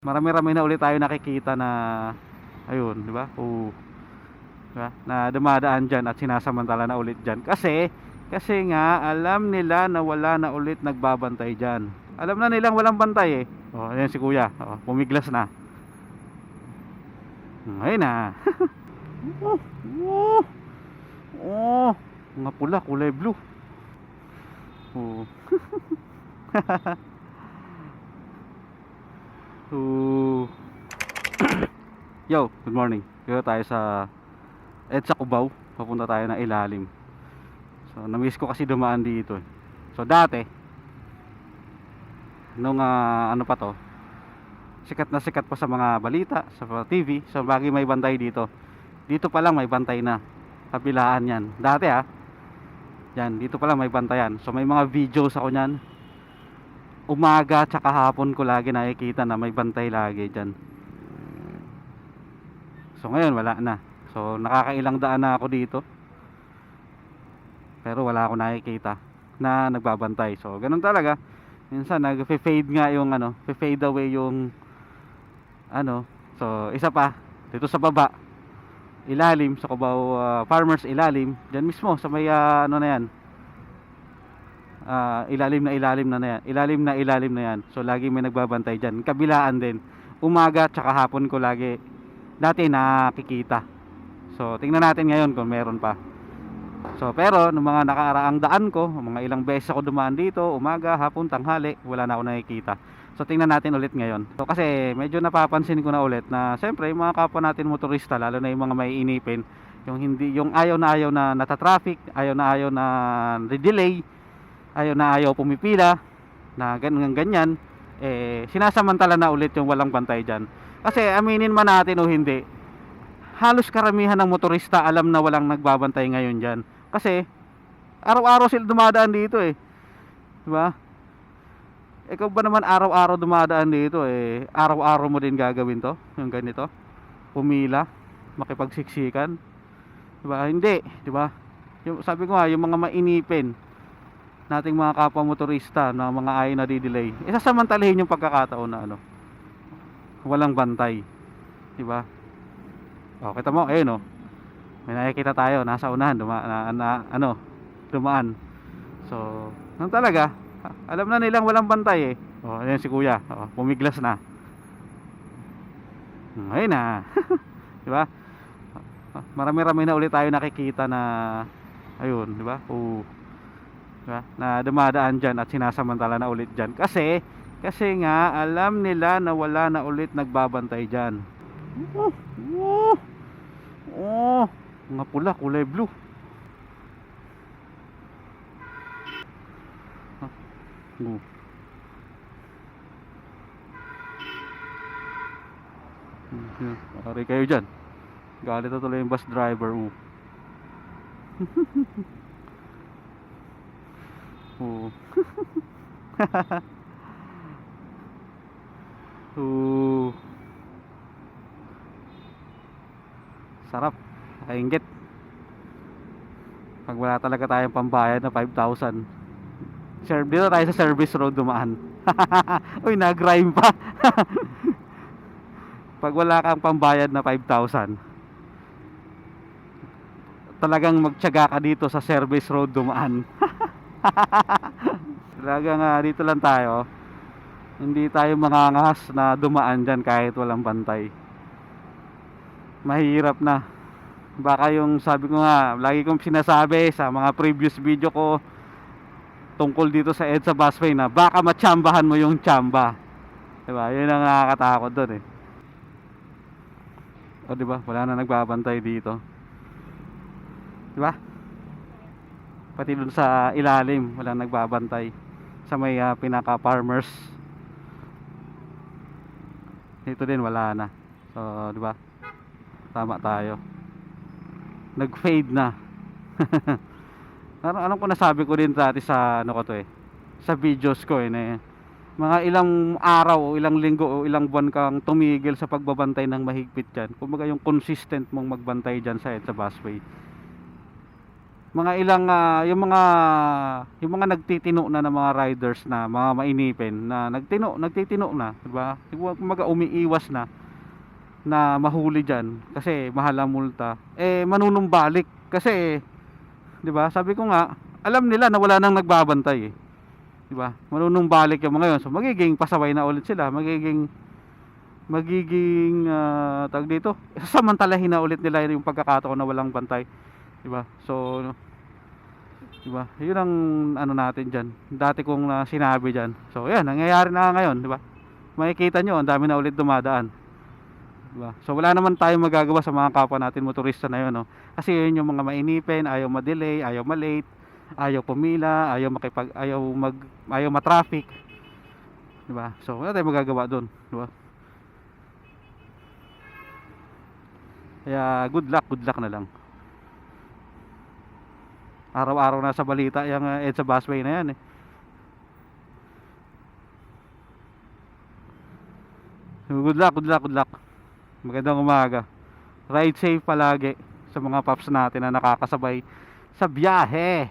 Marami-rami na ulit tayo nakikita na ayun, di ba? Oo. Di ba? Na dumadaan diyan at sinasamantala na ulit diyan kasi kasi nga alam nila na wala na ulit nagbabantay diyan. Alam na nilang walang bantay eh. Oh, ayan si Kuya. Oh, pumiglas na. Ayun na. oh, oh, oh, mga pula, kulay blue. Oh. So, Yo, good morning. Dito tayo sa EDSA Cubao. Papunta tayo ng ilalim. So, na-miss ko kasi dumaan dito. eh. So, dati, nung ah, ano pa to, sikat na sikat pa sa mga balita, sa TV, so lagi may bantay dito. Dito pa lang may bantay na. Kabilaan yan. Dati ah, yan, dito pa lang may bantayan. So, may mga videos ako niyan umaga tsaka hapon ko lagi nakikita na may bantay lagi dyan. So ngayon wala na. So nakakailang daan na ako dito. Pero wala ako nakikita na nagbabantay. So ganun talaga. Minsan nag-fade nga yung ano fade away yung ano. So isa pa dito sa baba ilalim sa Cubao ah, Farmers ilalim dyan mismo sa may ah, ano na yan Ah, ilalim na ilalim na, na yan. Ilalim na ilalim na yan. So lagi may nagbabantay diyan. Kabilaan din. Umaga tsaka hapon ko lagi dati nakikita. So tingnan natin ngayon kung meron pa. So pero nung mga nakaraang daan ko, mga ilang beses ako dumaan dito, umaga, hapon, tanghali, wala na ako nakikita. So tingnan natin ulit ngayon. So kasi medyo napapansin ko na ulit na siyempre yung mga kapwa natin motorista, lalo na yung mga may inipin, yung hindi yung ayaw na ayaw na nata-traffic, ayaw na ayaw na delay, ayaw na ayaw pumipila na ganyan ganyan. Eh sinasamantala na ulit yung walang bantay diyan kasi aminin man natin o hindi halos karamihan ng motorista alam na walang nagbabantay ngayon diyan kasi araw-araw sila dumadaan dito eh. Di ba ikaw ba naman araw-araw dumadaan dito eh araw-araw mo din gagawin to yung ganito? Pumila makipagsiksikan. Di ba hindi di ba yung sabi ko nga yung mga mainipin nating mga kapwa motorista na mga ayaw na di-delay. Isasamantalahin yung pagkakataon na ano. Walang bantay. 'Di ba? Oh, kita mo, ayun oh. May nakikita tayo nasa unahan duma na, na- ano, dumaan. So, nang talaga, alam na nilang walang bantay eh. Oh, ayan si Kuya. Oh, pumiglas na. Hmm, Ayun na. 'Di ba? Marami-rami na ulit tayo nakikita na ayun, 'di ba? Oo. Diba? na dumadaan dyan at sinasamantala na ulit dyan. Kasi kasi nga alam nila na wala na ulit nagbabantay dyan. Oh, oh, oh, mga pula kulay blue. Ah, oh. Pare kayo dyan. Galit na tuloy yung bus driver oh. Oo. Oo. Sarap. Nakaingit. Pag wala talaga tayong pambayad na 5,000. Sir, dito tayo sa service road dumaan. Uy, nag-rhyme pa. Pag wala kang pambayad na 5,000, talagang magtiyaga ka dito sa service road dumaan. Talaga nga dito lang tayo. Hindi tayo mangangahas na dumaan dyan kahit walang bantay. Mahirap na. Baka yung sabi ko nga, lagi kong sinasabi sa mga previous video ko tungkol dito sa EDSA Busway na baka matsambahan mo yung tsamba. Diba? Yun ang nakakatakot doon eh. O diba? Wala na nagbabantay dito. Diba? Pati dun sa ilalim walang nagbabantay sa may ah, pinaka farmers dito din wala na. So di ba? Tama tayo. Nag fade na anong ko nasabi ko din dati sa ano ko to eh sa videos ko eh na mga ilang araw ilang linggo o ilang buwan kang tumigil sa pagbabantay ng mahigpit dyan. Kumbaga yung consistent mong magbantay dyan sa EDSA busway mga ilang ah, yung mga yung mga nagtitino na ng mga riders na mga mainipin na nagtino nagtitino na di ba kumaga umiiwas na na mahuli diyan kasi mahal ang multa. Eh manunumbalik kasi di ba sabi ko nga alam nila na wala nang nagbabantay eh. Di ba manunumbalik yung mga yun. So magiging pasaway na ulit sila. Magiging magiging ah, tawag dito samantalahin na ulit nila yung pagkakataon na walang bantay di ba so di ba yun ang ano natin diyan dati kong ah, sinabi diyan so yan nangyayari na ngayon di ba makikita nyo ang dami na ulit dumadaan. Di ba so wala naman tayong magagawa sa mga kapwa natin motorista na yun no? Kasi yun yung mga mainipin ayaw ma-delay ayaw ma-late ayaw pumila ayaw makipag ayaw mag ayaw ma-traffic. Di ba so wala tayong magagawa doon di ba kaya good luck good luck na lang araw-araw na sa balita yung uh, EDSA busway na yan eh. So, good luck, good luck, good luck. Magandang umaga. Ride safe palagi sa mga paps natin na nakakasabay sa biyahe.